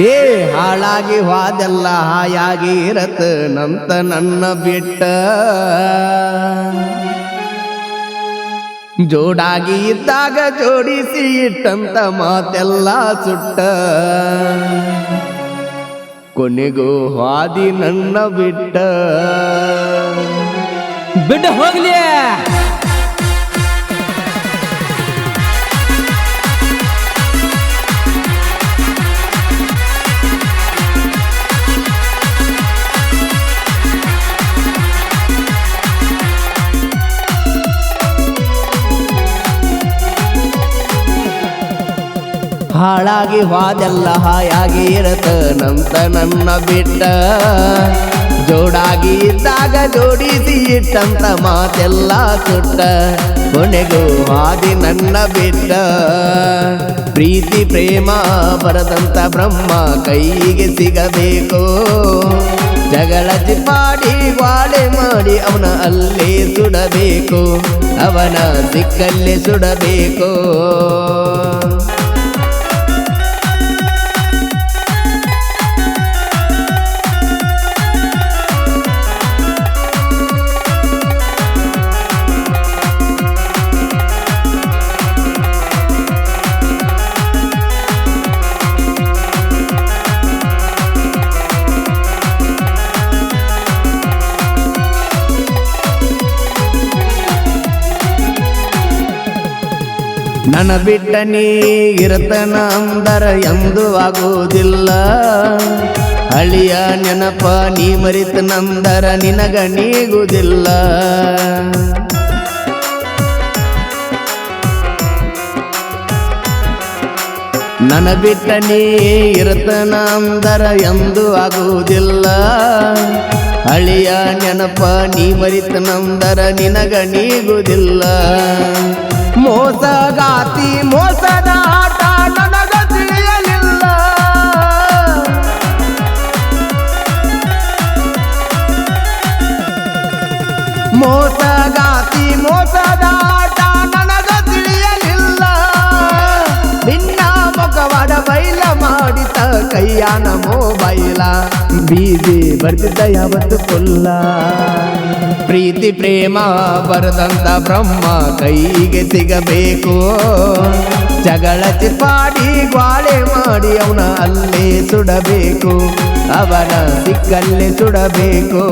ಏ, ಹಾಳಾಗಿ ಹಾದೆಲ್ಲ ಹಾಯಾಗಿ ಇರತ ನಂತ ನನ್ನ ಬಿಟ್ಟ. ಜೋಡಾಗಿ ಇದ್ದಾಗ ಜೋಡಿಸಿ ಇಟ್ಟಂತ ಮಾತೆಲ್ಲ ಸುಟ್ಟ. ಕೊನೆಗೂ ಹಾದಿ ನನ್ನ ಬಿಟ್ಟ. ಬಿಡ ಹೋಗ್ಲಿ. ಹಾಳಾಗಿ ಹೋದೆಲ್ಲ ಹಾಯಾಗಿ ಇರತ. ನಂತ ನನ್ನ ಬಿಟ್ಟ ಜೋಡಾಗಿ ಇದ್ದಾಗ ಜೋಡಿಸಿ ಇಟ್ಟಂತ ಮಾತೆಲ್ಲ ಸುಟ್ಟ. ಕೊನೆಗೂ ಹಾದಿ ನನ್ನ ಬಿಟ್ಟ. ಪ್ರೀತಿ, ಪ್ರೇಮ ಬರದಂತ ಬ್ರಹ್ಮ ಕೈಗೆ ಸಿಗಬೇಕು. ಜಗಳ ಚಿಪ್ಪಾಡಿ ವಾಡೆ ಮಾಡಿ ಅವನ ಅಲ್ಲೇ ಸುಡಬೇಕು. ಅವನ ಸಿಕ್ಕಲ್ಲೇ ಸುಡಬೇಕು. ನನ್ನ ಬಿಟ್ಟ ನೀ ಇರತನ ಅಂದರ ಎಂದು ಆಗುವುದಿಲ್ಲ. ಅಳಿಯ ನೆನಪ ನೀ ಮರಿತ ನಂದರ ನಿನಗ ನೀಗುವುದಿಲ್ಲ. ನನ್ನ ಬಿಟ್ಟ ನೀ ಇರತನ ಅಂದರ ಎಂದು ಆಗುವುದಿಲ್ಲ. ಅಳಿಯ ನೆನಪ ನೀ ಮರಿತ ನಂದರ ನಿನಗ ನೀಗುವುದಿಲ್ಲ. ಮೋಸಗಾತಿ ಮೋಸದ ಆಟ ನನಗ ತಿಳಿಯಲಿಲ್ಲ. ಮೋಸಗಾತಿ ಮೋಸದ ಕೈಯಾನ ಮೊಬೈಲ ಬೀದಿ ಬರ್ತಿದ್ದ ಯಾವತ್ತು ಕೊಲ್ಲ. ಪ್ರೀತಿ, ಪ್ರೇಮ ಬರದಂತ ಬ್ರಹ್ಮ ಕೈಗೆ ಸಿಗಬೇಕು. ಜಗಳ ಚಿಪಾಡಿ ಗ್ವಾಳೆ ಮಾಡಿ ಅವನ ಅಲ್ಲೇ ಸುಡಬೇಕು. ಅವನ ಸಿಕ್ಕಲ್ಲೇ ಸುಡಬೇಕು.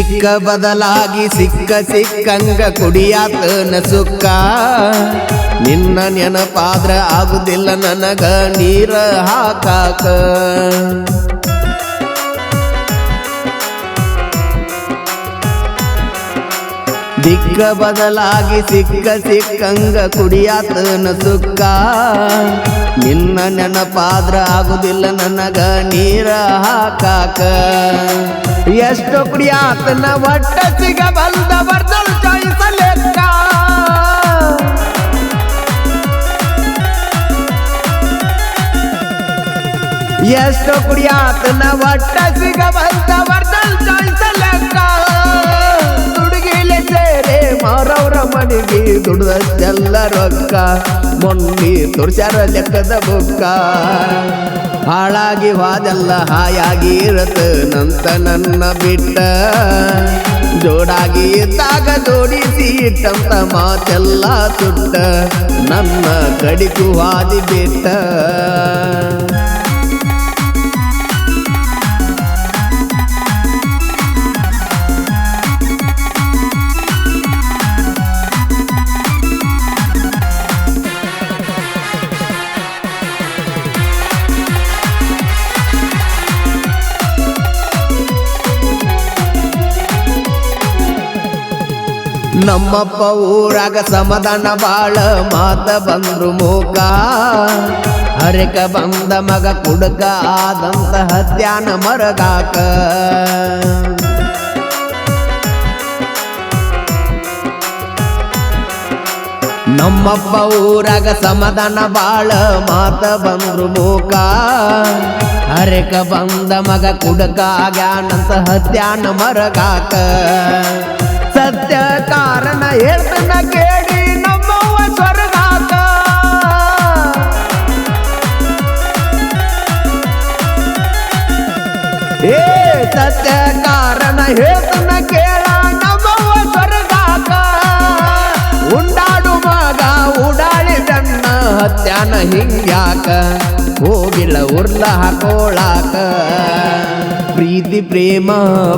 ದಿಕ್ಕ ಬದಲಾಗಿ ಸಿಕ್ಕ ಸಿಕ್ಕಂಗ ಕುಡಿಯಾತನ ಸುಕ್ಕ. ನಿನ್ನ ನೆನಪಾದ್ರ ಆಗುದಿಲ್ಲ ನನಗ ನೀರ ಹಾಕಾಕ. ದಿಕ್ಕ ಬದಲಾಗಿ ಸಿಕ್ಕ ಸಿಕ್ಕಂಗ ಕುಡಿಯಾತನ ಸುಕ್ಕ. ನಿನ್ನ ನೆನಪಾದ್ರ ಆಗುದಿಲ್ಲ ನನಗ ನೀರ ಹಾಕಾಕ. ಎಷ್ಟು ಕುಡಿಯಾತನ ಒಟ್ಟ ಸಿಗ ಬಂದ ಬರ್ದಲ್ ಚಾಯಿಸಲೆಕ್ಕ ಎಷ್ಟು ಕುಡಿಯಾತನ ಒಟ್ಟ ಸಿಗ ಬಂದ ಬರ್ದಲ್ ಚಾಯ್ಸ ಮನೆಗೆ ದುಡ್ದಷ್ಟೆಲ್ಲ ರೊಕ್ಕ, ಮೊನ್ನೆ ತುರ್ಸ್ಯಾರ ಲೆಕ್ಕದ ಬುಕ್ಕ. ಹಾಳಾಗಿ ವಾದೆಲ್ಲ ಹಾಯಾಗಿ ಇರತ್ತ, ನಂತ ನನ್ನ ಬಿಟ್ಟ. ಜೋಡಾಗಿ ಇದ್ದಾಗ ಜೋಡಿಸಿ ಇಟ್ಟಂತ ಮಾತೆಲ್ಲ ಸುಟ್ಟ ನನ್ನ ಕಡಿಕು ಹಾದಿ ಬಿಟ್ಟ. ನಮ್ಮ ಊರಾಗ ಸಮಾಧಾನ ಬಾಳ, ಮಾತ ಬಂದ್ರು ಮೂಕ. ಹರಕ ಬಂದ ಮಗ ಕುಡಕ, ಆದಂತ ಹತ್ಯಾನ ಮರಗಾಕ. ನಮ್ಮ ಊರಾಗ ಸಮಾಧಾನ ಬಾಳ, ಮಾತ ಬಂದ್ರು ಮೂಕ. ಹರಕ ಬಂದ ಮಗ ಕುಡಕ, ಆಗ್ಯಾನಂತ ಹತ್ಯಾನ ಮರಗಾಕ. ಸತ್ಯ ಕಾರಣ ಹೇಳ್ತನ ಕೇಳಿ ನಮ್ಮವ್ವ ಸ್ವರ್ಗಾತ. ಏ ಸತ್ಯ ಕಾರಣ ಹೇಳ್ತನ ಕೇಳ ನಮ್ಮವ್ವ ಸ್ವರ್ಗಾತ. ಉಂಡಾಡು ಮಗ ಉಡಾಳಿದಣ್ಣ ಹತ್ಯಾನ ಹಿಂಗ್ಯಾಕ ಹೋಗಿಲ್ಲ ಉರ್ಲ ಹಾಕೋಳಾಕ. ಪ್ರೀತಿ, ಪ್ರೇಮ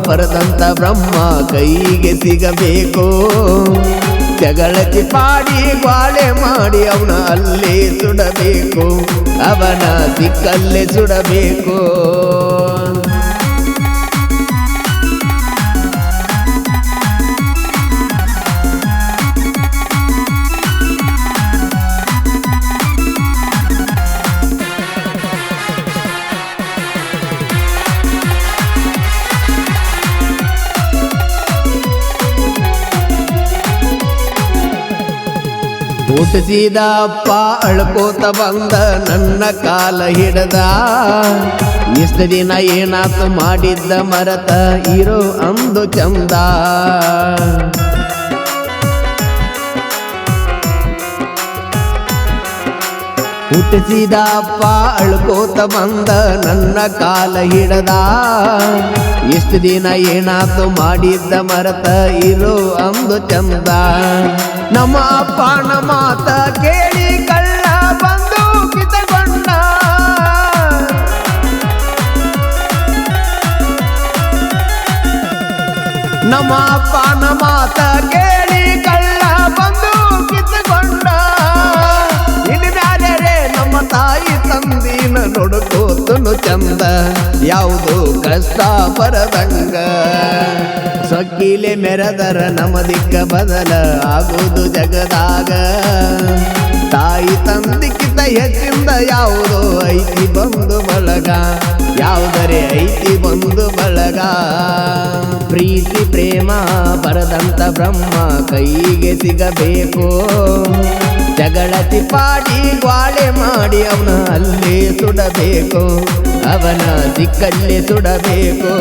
ಪರದಂತ ಬ್ರಹ್ಮ ಕೈಗೆ ಸಿಗಬೇಕು. ಜಗಳತಿ ಪಾಡಿ ಬಾಳೆ ಮಾಡಿ ಅವನ ಅಲ್ಲೇ ಸುಡಬೇಕು. ಅವನ ಸಿಕ್ಕಲ್ಲೇ ಸುಡಬೇಕು. ಹುಟ್ಟಿಸಿದ ಅಪ್ಪ ಅಳ್ಕೋತ ಬಂದ ನನ್ನ ಕಾಲ ಹಿಡದ. ಇಷ್ಟ ದಿನ ಏನಾತು ಮಾಡಿದ್ದ ಮರತ, ಇರೋ ಅಂದು ಚಂದ. ಹುಟ್ಟಿಸಿದ ಅಪ್ಪ ಅಳ್ಕೋತ ಬಂದ ನನ್ನ ಕಾಲ ಹಿಡದ. ಎಷ್ಟು ದಿನ ಏನಾತು ಮಾಡಿದ್ದ ಮರತ ಇರೋ ಅಂದು ಚಂದ. ನಮ್ಮ ಅಪ್ಪ ಮಾತ ಕೇಳಿ ಕಳ್ಳ ಬಂದು ಕಿತಗೊಂಡ. ನಮ್ಮ ಅಪ್ಪ ಮಾತ ಸೊಕ್ಕಿಲೆ ಮೆರದರ ನಮ್ಮ ದಿಕ್ಕ ಬದಲ ಆಗುವುದು ಜಗದಾಗ. ತಾಯಿ ತಂದಿಕ್ಕಿಂತ ಹೆಚ್ಚಿಂದ ಯಾವುದೋ ಐತಿ ಬಂದು ಬಳಗ. ಯಾವುದರೆ ಐತಿ ಬಂದು ಬಳಗ. ಪ್ರೀತಿ, ಪ್ರೇಮ, ಬರದಂತ ಬ್ರಹ್ಮ ಕೈಗೆ ಸಿಗಬೇಕು. ಜಗಳತಿ ತಿಪಾಟಿ ಗ್ವಾಳೆ ಮಾಡಿ ಅವನ ಅಲ್ಲೇ ಸುಡಬೇಕು. ಅವನ ದಿಕ್ಕಲ್ಲೇ ಸುಡಬೇಕು.